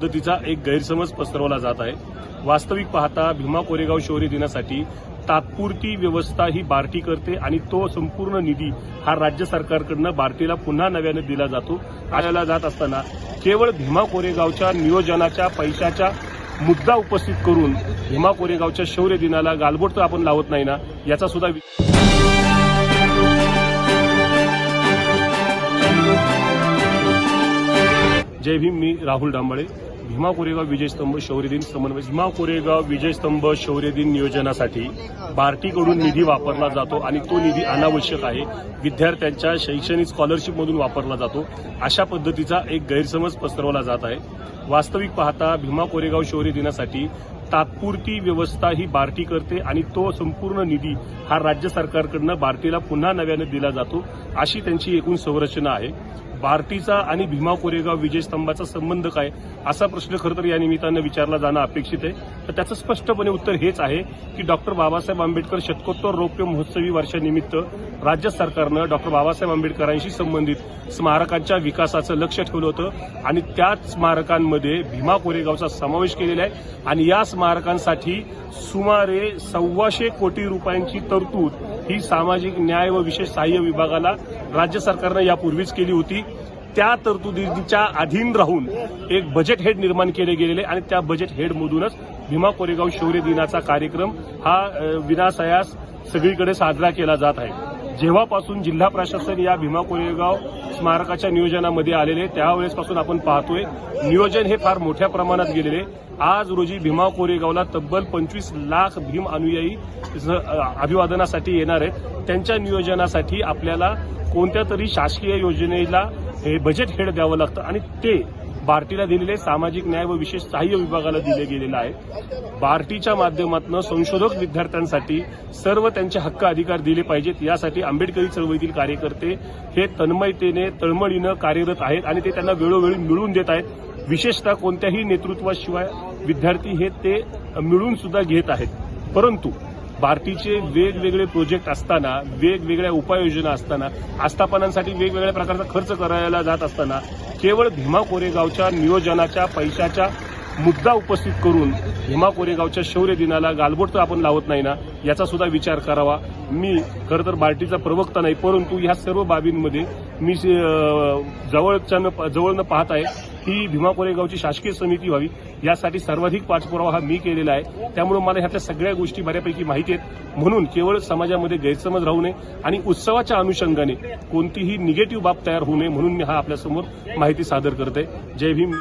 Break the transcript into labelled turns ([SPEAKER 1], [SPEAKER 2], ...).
[SPEAKER 1] पद्धतीचा एक गैरसमज पसरवला जात आहे. वास्तविक पाहता भीमा कोरेगाव शौर्य दिनासाठी तात्पुरती व्यवस्था ही बार्टी करते आणि तो संपूर्ण निधी हा राज्य सरकारकडनं बार्टीला पुन्हा नव्याने दिला जातो. आल्याला जात असताना केवळ भीमा कोरेगावच्या नियोजनाच्या पैशाच्या मुद्दा उपस्थित करून भीमा कोरेगावच्या शौर्य दिनाला गालबोट तर आपण लावत नाही ना याचा सुद्धा जय भीम मी राहुल डांबळे. भीमा कोरेगाव विजयस्तंभ शौर्य दिन समन्वय भीमा कोरेगाव विजयस्तंभ शौर्य दिन नियोजनासाठी बार्टीकडून निधी वापरला जातो आणि तो निधी अनावश्यक आहे. विद्यार्थ्यांच्या शैक्षणिक स्कॉलरशिपमधून वापरला जातो. अशा पद्धतीचा एक गैरसमज पसरवला जात आहे. वास्तविक पाहता भीमा कोरेगाव शौर्य दिनासाठी तात्पुरती व्यवस्था ही बार्टी करते आणि तो संपूर्ण निधी हा राज्य सरकारकडनं बार्टीला पुन्हा नव्यानं दिला जातो अशी त्यांची एकूण संरचना आहे. बार्टीचा आणि भीमा कोरेगाव विजय स्तंभाचा संबंध काय? असा प्रश्न खरं तर या निमित्तानं विचारला जाणं अपेक्षित आहे. तर त्याचं स्पष्टपणे उत्तर हेच आहे की डॉक्टर बाबासाहेब आंबेडकर शतकोत्तर रौप्य महोत्सवी वर्षानिमित्त राज्य सरकारनं डॉक्टर बाबासाहेब आंबेडकरांशी संबंधित स्मारकांच्या विकासाचं लक्ष ठेवलं होतं आणि त्याच स्मारकांमध्ये भीमा कोरेगावचा समावेश केलेला आहे. आणि या स्मारकांसाठी सुमारे सव्वाशे कोटी रुपयांची तरतूद ही सामाजिक न्याय व विशेष सहाय्य विभागाला राज्य सरकारनं यापूर्वीच केली होती. त्या तरतुदीच्या अधीन राहून एक बजेट हेड निर्माण केले गेलेले आणि त्या बजेट हेडमधूनच भीमा कोरेगाव शौर्य दिनाचा कार्यक्रम हा विनासयास विनासायास सगळीकडे साजरा केला जात आहे. जेव्हापासून जिल्हा प्रशासन या भीमा कोरेगाव स्मारकाच्या नियोजनामध्ये आलेले त्यावेळेसपासून आपण पाहतोय नियोजन हे फार मोठ्या प्रमाणात गेलेले आज रोजी भीमा कोरेगावला तब्बल पंचवीस लाख भीम अनुयायी अभिवादनासाठी येणार आहेत. त्यांच्या नियोजनासाठी आपल्याला कोणत्या तरी शासकीय योजनेला हे बजेट हेड द्यावं लागतं. आणि ते बार्टीला दिलेले सामाजिक न्याय व विशेष सहाय्य विभागाला दिले गेलेलं आहे बार्टीच्या माध्यमातून संशोधक विद्यार्थ्यांसाठी सर्व त्यांचे हक्क अधिकार दिले पाहिजेत. यासाठी आंबेडकरी चळवळीतील कार्यकर्ते हे तन्मयतेने तळमळीनं कार्यरत आहेत आणि ते त्यांना वेळोवेळी मिळवून देत आहेत. विशेषतः कोणत्याही नेतृत्वाशिवाय विद्यार्थी हे ते मिळून सुद्धा घेत आहेत. परंतु बार्टीचे वेगवेगळे प्रोजेक्ट असताना वेगवेगळ्या उपाययोजना असताना आस्थापनांसाठी वेगवेगळ्या प्रकारचा खर्च करायला जात असताना केवळ भीमा कोरेगावच्या नियोजनाच्या पैशाच्या मुद्दा उपस्थित करून भीमा कोरेगावच्या शौर्य दिनाला गालबोट तर आपण लावत नाही ना याचा सुद्धा विचार करावा. मी खरं तर पार्टीचा प्रवक्ता नाही परंतु ह्या सर्व बाबींमध्ये मी जवळच्या जवळनं पाहत आहे ही भीमा कोरेगावची शासकीय समिती व्हावी यासाठी सर्वाधिक पाठपुरावा हा मी केलेला आहे. त्यामुळे मला ह्यातल्या सगळ्या गोष्टी बऱ्यापैकी माहिती आहेत. म्हणून केवळ समाजामध्ये गैरसमज राहू नये आणि उत्सवाच्या अनुषंगाने कोणतीही निगेटिव्ह बाब तयार होऊ नये म्हणून मी हा आपल्यासमोर माहिती सादर करते जय भीम.